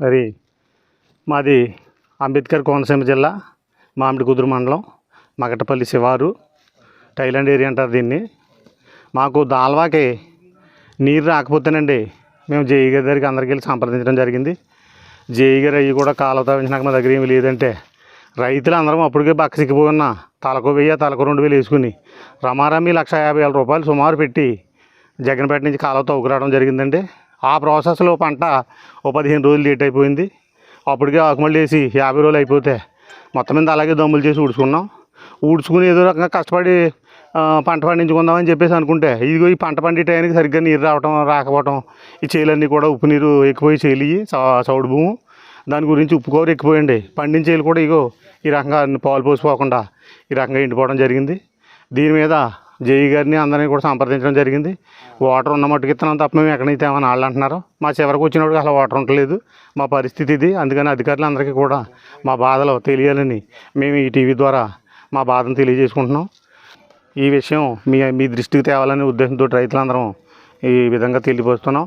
మరి మాది అంబేద్కర్ కోనసీమ జిల్లా మామిడి కుదురు మండలం మగటపల్లి శివారు టైలాండ్ ఏరియా అంటారు దీన్ని. మాకు దాల్వాకి నీరు రాకపోతేనండి మేము జేఈ గారి దగ్గరికి అందరికి వెళ్ళి సంప్రదించడం జరిగింది. జేఈ గారు అవి కూడా కాలువ తవ్వించినాక మా దగ్గర ఏమి లేదంటే రైతులు అందరం అప్పటికే బక్క సిక్కిపోయి ఉన్న తలకు వెయ్యి తలకు రెండు వేలు వేసుకుని రమారమి లక్ష యాభై వేల రూపాయలు సుమారు పెట్టి జగన్పేట నుంచి కాలువ తవ్వుకురావడం జరిగిందండి. ఆ ప్రాసెస్లో పంట ఓ పదిహేను రోజులు లేట్ అయిపోయింది. అప్పటికే ఆకుమళ్ళు వేసి యాభై రోజులు అయిపోతే మొత్తం మీద అలాగే దమ్ములు చేసి ఊడ్చుకున్నాం. ఊడ్చుకుని ఏదో రకంగా కష్టపడి పంట పండించుకుందామని చెప్పేసి అనుకుంటే ఇదిగో ఈ పంట పండే టైంకి సరిగ్గా నీరు రావటం రాకపోవటం ఈ చేలన్నీ కూడా ఉప్పు నీరు ఎక్కువై చేలి చౌడు భూము. దాని గురించి ఉప్పు కవర్ ఎక్కిపోయండి పండించేలు కూడా ఇగో ఈ రకంగా పాలు పోసిపోకుండా ఈ రకంగా ఎండిపోవడం జరిగింది. దీని మీద జేఈ గారిని అందరినీ కూడా సంప్రదించడం జరిగింది. వాటర్ ఉన్న మట్టుకు ఇస్తున్నాం తప్ప మేము ఎక్కడైతే ఏమని వాళ్ళు అంటున్నారు మా చివరికి వచ్చినప్పుడు అసలు వాటర్ ఉండలేదు మా పరిస్థితి ఇది. అందుకని అధికారులందరికీ కూడా మా బాధలు తెలియాలని మేము ఈ టీవీ ద్వారా మా బాధను తెలియజేసుకుంటున్నాం. ఈ విషయం మీ మీ దృష్టికి తేవాలనే ఉద్దేశంతో రైతులందరం ఈ విధంగా తెలియపరుస్తున్నాం.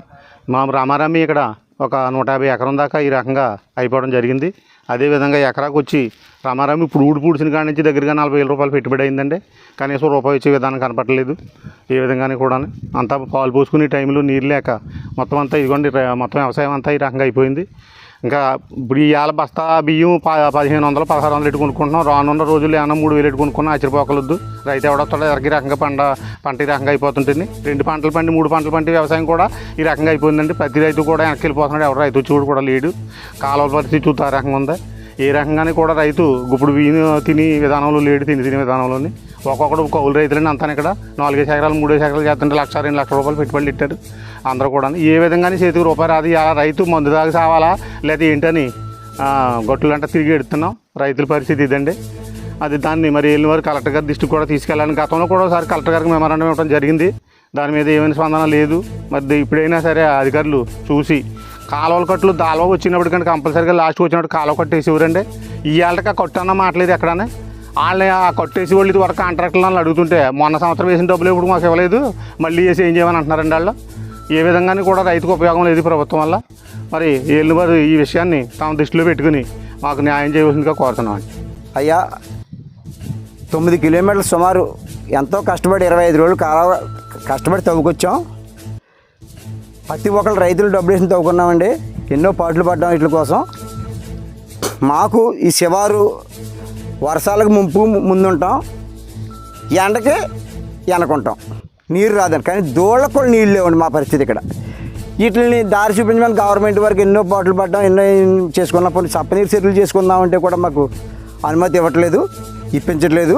మా రామారామి ఇక్కడ ఒక నూట యాభై ఎకరం దాకా ఈ రకంగా అయిపోవడం జరిగింది. అదేవిధంగా ఎకరాకు వచ్చి రామారామి ఇప్పుడు ఊడి పూడ్చిన కాడి నుంచి దగ్గరగా నలభై వేల రూపాయలు పెట్టుబడి అయిందండి. కనీసం రూపాయి వచ్చే విధానం కనపడలేదు. ఏ విధంగానే కూడా అంతా పాలు పోసుకునే టైంలో నీరు లేక మొత్తం అంతా ఇదిగోండి మొత్తం వ్యవసాయం అంతా ఈ రకంగా అయిపోయింది. ఇంకా ఇప్పుడు ఇవాళ బస్తా బియ్యం ప పదిహేను వందలు పదహారు వందలు ఎట్టు కొనుక్కుంటున్నాం. రానున్న రోజులు ఏమన్నా మూడు వేలు ఎట్టు కొనుక్కున్నా ఆశ్చర్యపోకలొద్దు. రైతు ఎవడొస్తాడో ఎవరికి ఈ రకంగా పంట పంట ఈ రకంగా అయిపోతుంటుంది. రెండు పంటలు పండి మూడు పంటలు పండి వ్యవసాయం కూడా ఈ రకంగా అయిపోయిందండి. ప్రతి రైతు కూడా వెనక్కి వెళ్ళిపోతున్నాడు. ఎవరు రైతు చూడు కూడా లేడు. కాలువల పరిస్థితి చూస్తే ఆ రకంగా ఉంది. ఏ రకంగానే కూడా రైతు గుప్పుడు వీని తిని విధానంలో లేడు తిని తినే విధానంలోని ఒక్కొక్కడు కౌలు రైతులని అంతా ఇక్కడ నాలుగేసి ఎకరాలు మూడేసి ఎకరాలు చేస్తుంటే లక్ష రెండు లక్షల రూపాయలు పెట్టుబడులు ఇట్టారు. అందరూ కూడా ఏ విధంగానే చేతికి రూపాయి రాదు. ఆ రైతు మందు దాకా సావాలా? లేదా ఏంటని గొట్టులు అంటే తిరిగి ఎడుతున్నాం. రైతుల పరిస్థితి ఇదండి. అది దాన్ని మరి వెళ్ళిన వారు కలెక్టర్ గారి దృష్టికి కూడా తీసుకెళ్ళాలని గతంలో కూడా ఒకసారి కలెక్టర్ గారికి మెమరాండం ఇవ్వడం జరిగింది. దాని మీద ఏమైనా స్పందన లేదు. మరి ఇప్పుడైనా సరే అధికారులు చూసి కాలువల కట్లు దాల్వ వచ్చినప్పుడు కంపల్సరీగా లాస్ట్ వచ్చినప్పుడు కాలువ కట్టేసి ఎవరండి ఇవాళకి ఆ కట్టు అన్న మాట్లేదు ఎక్కడనే వాళ్ళని ఆ కట్టేసి వాళ్ళు ఇది వరకు కాంట్రాక్టులు అడుగుతుంటే మొన్న సంవత్సరం వేసిన డబ్బులు ఇప్పుడు మాకు ఇవ్వలేదు. మళ్ళీ వేసి ఏం చేయమని అంటున్నారండి వాళ్ళు? ఏ విధంగానే కూడా రైతుకు ఉపయోగం లేదు ప్రభుత్వం వల్ల. మరి ఏళ్ళు వారు ఈ విషయాన్ని తమ దృష్టిలో పెట్టుకుని మాకు న్యాయం చేయవలసిందిగా కోరుతున్నాం అయ్యా తొమ్మిది కిలోమీటర్లు సుమారు ఎంతో కష్టపడి ఇరవై ఐదు రోజులు కాల కష్టపడి తవ్వుకొచ్చాం. ప్రతి ఒక్కరు రైతులు డబ్బులు వేసి తవ్వుకున్నామండి. ఎన్నో పాటలు పడ్డాం వీటి కోసం. మాకు ఈ శివారు వర్షాలకు ముంపు ముందుంటాం. ఎండకి వెనకుంటాం నీరు రాదండి. కానీ దూళ్ళకు కూడా నీళ్ళు లేవండి మా పరిస్థితి ఇక్కడ. వీటిని దారి చూపించమని గవర్నమెంట్ వరకు ఎన్నో పాటలు పడ్డాం ఎన్నో చేసుకున్నాం. చప్పనీరు సప్పనీరు చేసుకుందామంటే కూడా మాకు అనుమతి ఇవ్వట్లేదు ఇప్పించట్లేదు.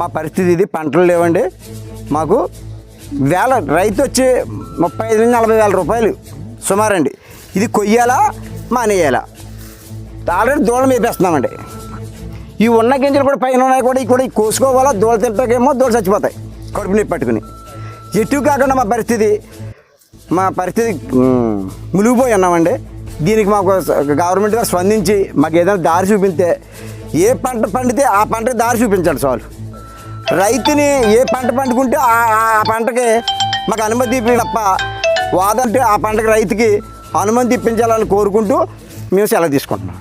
మా పరిస్థితి ఇది పంటలు లేవండి. మాకు వేల రైతు వచ్చి ముప్పై ఐదు నుంచి నలభై వేల రూపాయలు సుమారండి. ఇది కొయ్యాలా మానేయాలా? ఆల్రెడీ దూడలు మేపేస్తున్నామండి. ఈ ఉన్న గింజలు కూడా పైన ఉన్నాయి కూడా ఇవి కూడా కోసుకోవాలా దూడ తింటాకేమో దూడ చచ్చిపోతాయి కడుపు నొప్పి పట్టుకుని. ఎటు కాకుండా మా పరిస్థితి మా పరిస్థితి ములిగిపోయి మునిగిపోయి ఉన్నామండి. దీనికి మాకు గవర్నమెంట్ గారు స్పందించి మాకు ఏదైనా దారి చూపిస్తే ఏ పంట పండితే ఆ పంటకు దారి చూపించండి చాలు. రైతుని ఏ పంట పండుకుంటే ఆ ఆ- పంటకి మాకు అనుమతి ఇప్పి తప్ప వాదంటే ఆ పంటకి రైతుకి అనుమతి ఇప్పించాలని కోరుకుంటూ మేము సెలవు తీసుకుంటున్నాం.